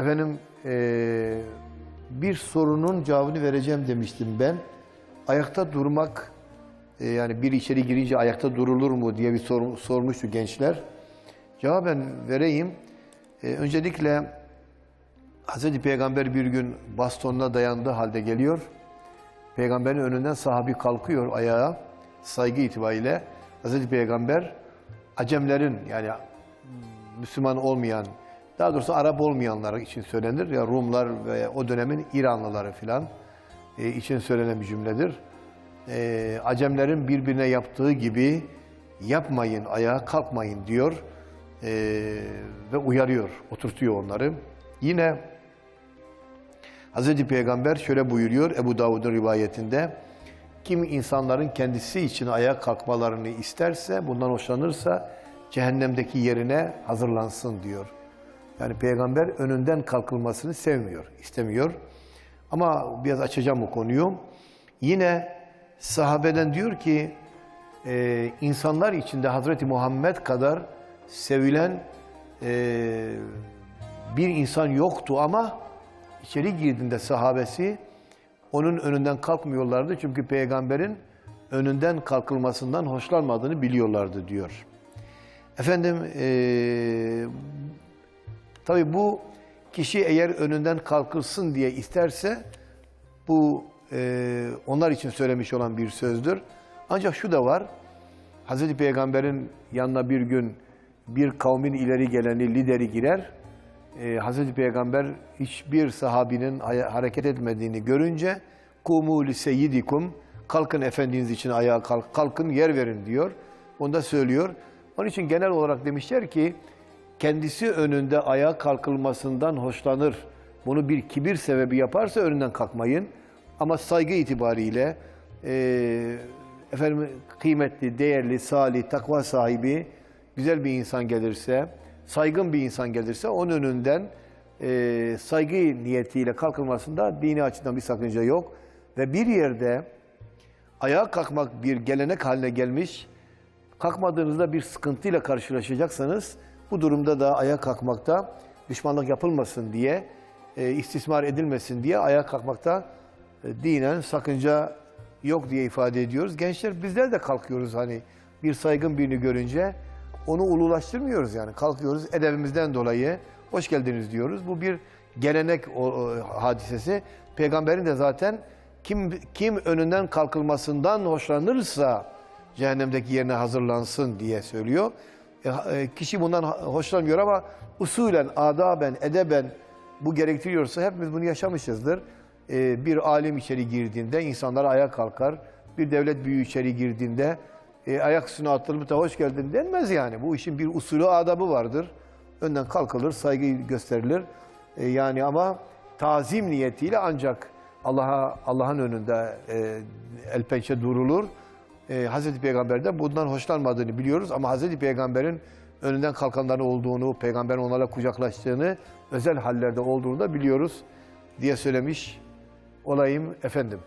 Efendim eee, bir sorunun cevabını vereceğim demiştim ben. Ayakta durmak e, yani bir içeri girince ayakta durulur mu diye bir sor, sormuştu gençler. Cevaben vereyim. E, öncelikle Hazreti Peygamber bir gün bastonuna dayandığı halde geliyor. Peygamberin önünden sahabi kalkıyor ayağa saygı itibariyle. Hazreti Peygamber Acemlerin yani Müslüman olmayan, daha doğrusu Arap olmayanlar için söylenir. Ya Rumlar ve o dönemin İranlıları filan e, için söylenen bir cümledir. E, Acemlerin birbirine yaptığı gibi yapmayın, ayağa kalkmayın diyor e, ve uyarıyor, oturtuyor onları. Yine Hazreti Peygamber şöyle buyuruyor Ebu Davud'un rivayetinde. Kim insanların kendisi için ayağa kalkmalarını isterse, bundan hoşlanırsa cehennemdeki yerine hazırlansın diyor. Yani peygamber önünden kalkılmasını sevmiyor, istemiyor. Ama biraz açacağım bu konuyu. Yine sahabeden diyor ki e, insanlar içinde Hazreti Muhammed kadar sevilen e, bir insan yoktu ama içeri girdiğinde sahabesi onun önünden kalkmıyorlardı. Çünkü peygamberin önünden kalkılmasından hoşlanmadığını biliyorlardı diyor. Efendim eee tabi bu kişi eğer önünden kalkılsın diye isterse bu eee, onlar için söylemiş olan bir sözdür. Ancak şu da var. Hazreti Peygamber'in yanına bir gün bir kavmin ileri geleni lideri girer. Ee, Hazreti Peygamber hiçbir sahabinin hareket etmediğini görünce kumu li kalkın efendiniz için ayağa kalk, kalkın yer verin diyor. Onu da söylüyor. Onun için genel olarak demişler ki kendisi önünde ayağa kalkılmasından hoşlanır. Bunu bir kibir sebebi yaparsa önünden kalkmayın. Ama saygı itibariyle e, efendim kıymetli, değerli, salih, takva sahibi güzel bir insan gelirse, saygın bir insan gelirse onun önünden e, saygı niyetiyle kalkılmasında dini açıdan bir sakınca yok. Ve bir yerde ayağa kalkmak bir gelenek haline gelmiş, kalkmadığınızda bir sıkıntıyla karşılaşacaksanız bu durumda da ayağa kalkmakta düşmanlık yapılmasın diye, e, istismar edilmesin diye ayağa kalkmakta e, dinen sakınca yok diye ifade ediyoruz. Gençler bizler de kalkıyoruz hani bir saygın birini görünce onu ululaştırmıyoruz yani kalkıyoruz edebimizden dolayı hoş geldiniz diyoruz. Bu bir gelenek o, o hadisesi. Peygamberin de zaten kim kim önünden kalkılmasından hoşlanırsa cehennemdeki yerine hazırlansın diye söylüyor. E, e, kişi bundan hoşlanmıyor ama usulen, adaben, edeben bu gerektiriyorsa hepimiz bunu yaşamışızdır. E, bir alim içeri girdiğinde insanlar ayağa kalkar. Bir devlet büyüğü içeri girdiğinde ayak üstüne atılıp da hoş geldin denmez yani. Bu işin bir usulü, adabı vardır. Önden kalkılır, saygı gösterilir. Yani ama tazim niyetiyle ancak Allah'a Allah'ın önünde el pençe durulur. E, Hazreti Peygamber'den bundan hoşlanmadığını biliyoruz ama Hazreti Peygamber'in önünden kalkanların olduğunu, peygamberin onlarla kucaklaştığını, özel hallerde olduğunu da biliyoruz diye söylemiş olayım efendim.